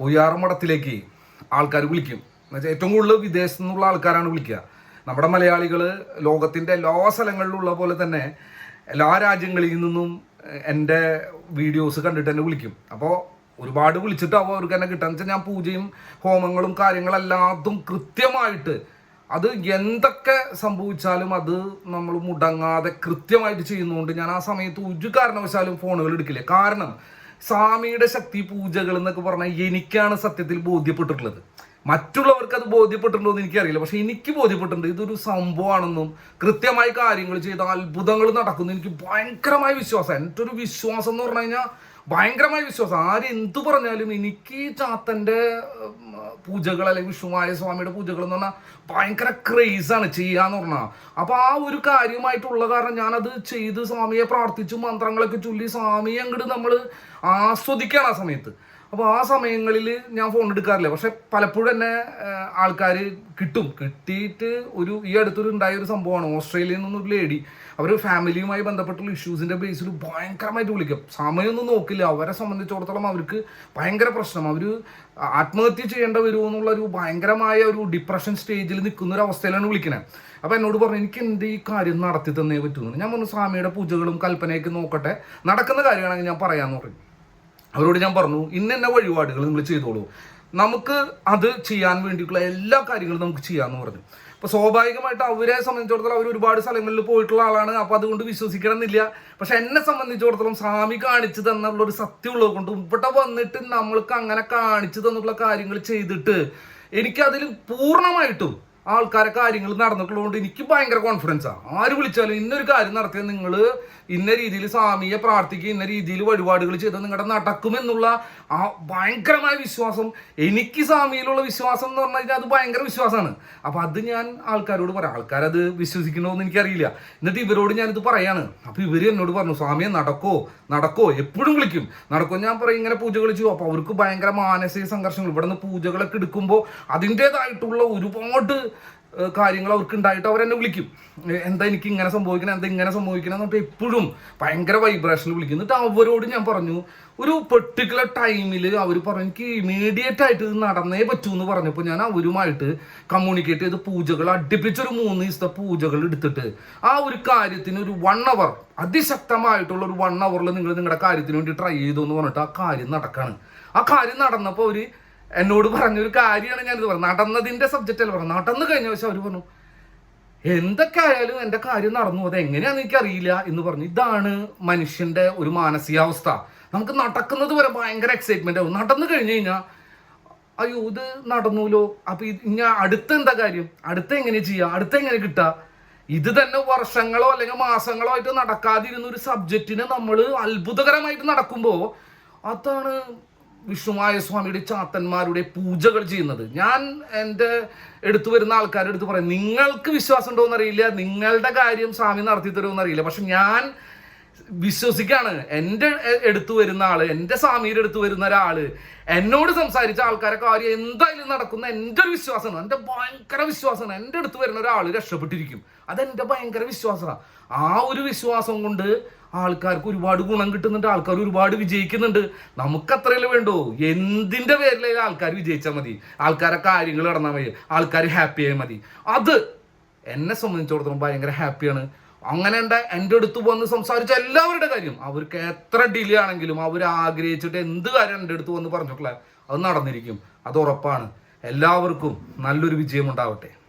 പൊയ്യാറമഠത്തിലേക്ക് ആൾക്കാർ വിളിക്കും. എന്നുവെച്ചാൽ ഏറ്റവും കൂടുതൽ വിദേശത്തു നിന്നുള്ള ആൾക്കാരാണ് വിളിക്കുക. നമ്മുടെ മലയാളികൾ ലോകത്തിന്റെ എല്ലാ സ്ഥലങ്ങളിലുള്ള പോലെ തന്നെ എല്ലാ രാജ്യങ്ങളിൽ നിന്നും എന്റെ വീഡിയോസ് കണ്ടിട്ട് എന്നെ വിളിക്കും. അപ്പോൾ ഒരുപാട് വിളിച്ചിട്ടാവും അവർക്ക് തന്നെ കിട്ടുക വെച്ചാൽ ഞാൻ പൂജയും ഹോമങ്ങളും കാര്യങ്ങളെല്ലാതും കൃത്യമായിട്ട് അത് എന്തൊക്കെ സംഭവിച്ചാലും അത് നമ്മൾ മുടങ്ങാതെ കൃത്യമായിട്ട് ചെയ്യുന്നതുകൊണ്ട് ഞാൻ ആ സമയത്ത് ഒരു കാരണവശാലും ഫോണുകൾ എടുക്കില്ല. കാരണം സ്വാമിയുടെ ശക്തി പൂജകൾ എന്നൊക്കെ പറഞ്ഞാൽ എനിക്കാണ് സത്യത്തിൽ ബോധ്യപ്പെട്ടിട്ടുള്ളത്. മറ്റുള്ളവർക്ക് അത് ബോധ്യപ്പെട്ടിട്ടുണ്ടോ എന്ന് എനിക്കറിയില്ല. പക്ഷെ എനിക്ക് ബോധ്യപ്പെട്ടിട്ടുണ്ട്. ഇതൊരു സംഭവമാണെന്നും കൃത്യമായി കാര്യങ്ങൾ ചെയ്ത അത്ഭുതങ്ങൾ നടക്കുന്നു. എനിക്ക് ഭയങ്കരമായ വിശ്വാസം. എന്റെ ഒരു വിശ്വാസം എന്ന് പറഞ്ഞു കഴിഞ്ഞാൽ ഭയങ്കരമായ വിശ്വാസം. ആര് എന്തു പറഞ്ഞാലും എനിക്ക് ചാത്തന്റെ പൂജകൾ അല്ലെങ്കിൽ വിഷ്ണുമായ സ്വാമിയുടെ പൂജകൾ എന്ന് പറഞ്ഞാൽ ഭയങ്കര ക്രേസാണ് ചെയ്യാന്ന് പറഞ്ഞാൽ അപ്പൊ ആ ഒരു കാര്യമായിട്ടുള്ള കാരണം ഞാനത് ചെയ്ത് സ്വാമിയെ പ്രാർത്ഥിച്ചു മന്ത്രങ്ങളൊക്കെ ചൊല്ലി സ്വാമിയെ അങ്ങോട്ട് നമ്മൾ ആസ്വദിക്കുകയാണ് ആ സമയത്ത്. അപ്പോൾ ആ സമയങ്ങളിൽ ഞാൻ ഫോൺ എടുക്കാറില്ല. പക്ഷെ പലപ്പോഴും തന്നെ ആൾക്കാർ കിട്ടും. കിട്ടിയിട്ട് ഒരു ഈ അടുത്തൊരു ഉണ്ടായ ഒരു സംഭവമാണ്. ഓസ്ട്രേലിയയിൽ നിന്നൊരു ലേഡി അവർ ഫാമിലിയുമായി ബന്ധപ്പെട്ടുള്ള ഇഷ്യൂസിന്റെ ബേസിൽ ഭയങ്കരമായിട്ട് വിളിക്കും. സമയമൊന്നും നോക്കില്ല. അവരെ സംബന്ധിച്ചിടത്തോളം അവർക്ക് ഭയങ്കര പ്രശ്നം. അവർ ആത്മഹത്യ ചെയ്യേണ്ട വരുമോ എന്നുള്ള ഒരു ഭയങ്കരമായ ഒരു ഡിപ്രഷൻ സ്റ്റേജിൽ നിൽക്കുന്ന ഒരു അവസ്ഥയിലാണ് വിളിക്കുന്നത് അപ്പോൾ എന്നോട് പറഞ്ഞു എനിക്ക് എന്റെ ഈ കാര്യം നടത്തി തന്നേ പറ്റുന്നു ഞാൻ പറഞ്ഞു സ്വാമിയുടെ പൂജകളും കൽപ്പനയൊക്കെ നോക്കട്ടെ. നടക്കുന്ന കാര്യമാണെങ്കിൽ ഞാൻ പറയാമെന്ന് പറഞ്ഞു. അവരോട് ഞാൻ പറഞ്ഞു ഇന്ന വഴിപാടുകൾ നിങ്ങൾ ചെയ്തോളൂ. നമുക്ക് അത് ചെയ്യാൻ വേണ്ടിയിട്ടുള്ള എല്ലാ കാര്യങ്ങളും നമുക്ക് ചെയ്യാമെന്ന് പറഞ്ഞു. അപ്പോൾ സ്വാഭാവികമായിട്ട് അവരെ സംബന്ധിച്ചിടത്തോളം അവർ ഒരുപാട് സ്ഥലങ്ങളിൽ പോയിട്ടുള്ള ആളാണ്. അപ്പോൾ അതുകൊണ്ട് വിശ്വസിക്കണം എന്നില്ല പക്ഷെ എന്നെ സംബന്ധിച്ചിടത്തോളം സ്വാമി കാണിച്ചു തന്നുള്ള ഒരു സത്യമുള്ളത് കൊണ്ട് ഇവിടെ വന്നിട്ട് നമ്മൾക്ക് അങ്ങനെ കാണിച്ചു തന്നുള്ള കാര്യങ്ങൾ ചെയ്തിട്ട് എനിക്കതിൽ പൂർണമായിട്ടും ആൾക്കാരെ കാര്യങ്ങൾ നടന്നിട്ടുള്ളതുകൊണ്ട് എനിക്ക് ഭയങ്കര കോൺഫിഡൻസാണ് ആര് വിളിച്ചാലും ഇന്നൊരു കാര്യം നടത്തിയാൽ നിങ്ങൾ ഇന്ന രീതിയിൽ സ്വാമിയെ പ്രാർത്ഥിക്കുക ഇന്ന രീതിയിൽ വഴിപാടുകൾ ചെയ്ത് നിങ്ങളുടെ നടക്കുമെന്നുള്ള ആ ഭയങ്കരമായ വിശ്വാസം എനിക്ക് സ്വാമിയിലുള്ള വിശ്വാസം എന്ന് പറഞ്ഞു കഴിഞ്ഞാൽ അത് ഭയങ്കര വിശ്വാസമാണ്. അപ്പോൾ അത് ഞാൻ ആൾക്കാരോട് പറയാം. ആൾക്കാരത് വിശ്വസിക്കണമെന്ന് എനിക്കറിയില്ല എന്നിട്ട് ഇവരോട് ഞാനിത് പറയാണ്. അപ്പോൾ ഇവർ എന്നോട് പറഞ്ഞു സ്വാമിയെ നടക്കോ? നടക്കോ? എപ്പോഴും വിളിക്കും. നടക്കോ? ഞാൻ പറയും ഇങ്ങനെ പൂജകൾ ചെയ്യും. അപ്പോൾ അവർക്ക് ഭയങ്കര മാനസിക സംഘർഷങ്ങൾ. ഇവിടെ നിന്ന് പൂജകളൊക്കെ എടുക്കുമ്പോൾ അതിന്റെതായിട്ടുള്ള ഒരുപാട് കാര്യങ്ങൾ അവർക്ക് ഉണ്ടായിട്ട് അവരെന്നെ വിളിക്കും. എന്താ എനിക്ക് ഇങ്ങനെ സംഭവിക്കണം എന്താ ഇങ്ങനെ സംഭവിക്കണം എന്നിട്ട് എപ്പോഴും ഭയങ്കര വൈബ്രേഷനിൽ വിളിക്കും. എന്നിട്ട് അവരോട് ഞാൻ പറഞ്ഞു ഒരു പെർട്ടിക്കുലർ ടൈമിൽ അവർ പറഞ്ഞു എനിക്ക് ഇമീഡിയറ്റ് ആയിട്ട് ഇത് നടന്നേ പറ്റൂ എന്ന് പറഞ്ഞപ്പോൾ ഞാൻ അവരുമായിട്ട് കമ്മ്യൂണിക്കേറ്റ് ചെയ്ത് പൂജകൾ അടുപ്പിച്ചൊരു മൂന്ന് ദിവസത്തെ പൂജകൾ എടുത്തിട്ട് ആ ഒരു കാര്യത്തിന് ഒരു വൺ അവർ അതിശക്തമായിട്ടുള്ള ഒരു വൺ അവറിൽ നിങ്ങൾ നിങ്ങളുടെ കാര്യത്തിന് വേണ്ടി ട്രൈ ചെയ്തു എന്ന് പറഞ്ഞിട്ട് ആ കാര്യം നടക്കാണ്. ആ കാര്യം നടന്നപ്പോൾ അവർ എന്നോട് പറഞ്ഞൊരു കാര്യമാണ് ഞാനിത് പറഞ്ഞത്. നടന്നതിന്റെ സബ്ജക്റ്റ് അല്ല പറഞ്ഞു നടന്നു കഴിഞ്ഞ പക്ഷെ അവർ പറഞ്ഞു എന്തൊക്കെ ആയാലും എന്റെ കാര്യം നടന്നു. അത് എങ്ങനെയാണെന്ന് എനിക്കറിയില്ല എന്ന് പറഞ്ഞു. ഇതാണ് മനുഷ്യന്റെ ഒരു മാനസികാവസ്ഥ. നമുക്ക് നടക്കുന്നത് വരെ ഭയങ്കര എക്സൈറ്റ്മെന്റ് ആവും. നടന്നു കഴിഞ്ഞു കഴിഞ്ഞാൽ അയ്യോ ഇത് നടന്നൂലോ? അപ്പൊ ഇത് ഇനി അടുത്ത എന്താ കാര്യം? അടുത്ത എങ്ങനെ ചെയ്യാം? അടുത്ത എങ്ങനെ കിട്ടുക ഇത് തന്നെ വർഷങ്ങളോ അല്ലെങ്കിൽ മാസങ്ങളോ ആയിട്ട് നടക്കാതിരുന്ന ഒരു സബ്ജക്റ്റിനെ നമ്മൾ അത്ഭുതകരമായിട്ട് നടക്കുമ്പോൾ അതാണ് വിഷ്ണുമായ സ്വാമിയുടെ ചാത്തന്മാരുടെ പൂജകൾ ചെയ്യുന്നത്. ഞാൻ എന്റെ എടുത്തു വരുന്ന ആൾക്കാരുടെ അടുത്ത് പറയും നിങ്ങൾക്ക് വിശ്വാസം ഉണ്ടോ എന്നറിയില്ല നിങ്ങളുടെ കാര്യം സ്വാമി നടത്തി തരുമോ എന്നറിയില്ല പക്ഷെ ഞാൻ വിശ്വസിക്കാണ്. എന്റെ എടുത്തു വരുന്ന ആൾ എന്റെ സ്വാമിയുടെ എടുത്തു വരുന്ന ഒരാൾ എന്നോട് സംസാരിച്ച ആൾക്കാരെ കാര്യം എന്തായാലും നടക്കുന്ന എന്റെ ഒരു വിശ്വാസമാണ്. എന്റെ ഭയങ്കര വിശ്വാസമാണ്. എന്റെ അടുത്ത് വരുന്ന ഒരാൾ രക്ഷപ്പെട്ടിരിക്കും. അതെന്റെ ഭയങ്കര വിശ്വാസമാണ്. ആ ഒരു വിശ്വാസം കൊണ്ട് ആൾക്കാർക്ക് ഒരുപാട് ഗുണം കിട്ടുന്നുണ്ട്. ആൾക്കാർ ഒരുപാട് വിജയിക്കുന്നുണ്ട്. നമുക്ക് അത്രയല്ലേ വേണ്ടോ? എന്തിന്റെ പേരിലേ ആൾക്കാർ വിജയിച്ചാൽ മതി. ആൾക്കാരെ കാര്യങ്ങൾ നടന്നാൽ മതി. ആൾക്കാർ ഹാപ്പി ആയാൽ മതി. അത് എന്നെ സംബന്ധിച്ചിടത്തോളം ഭയങ്കര ഹാപ്പിയാണ് അങ്ങനെ ഉണ്ട് എന്റെ അടുത്ത് വന്ന് സംസാരിച്ച എല്ലാവരുടെ കാര്യം. അവർക്ക് എത്ര ഡിലേ ആണെങ്കിലും അവർ ആഗ്രഹിച്ചിട്ട് എന്ത് കാര്യം എന്റെ അടുത്ത് വന്ന് പറഞ്ഞോക്കളെ? അത് നടന്നിരിക്കും. അത് ഉറപ്പാണ്. എല്ലാവർക്കും നല്ലൊരു വിജയം ഉണ്ടാവട്ടെ.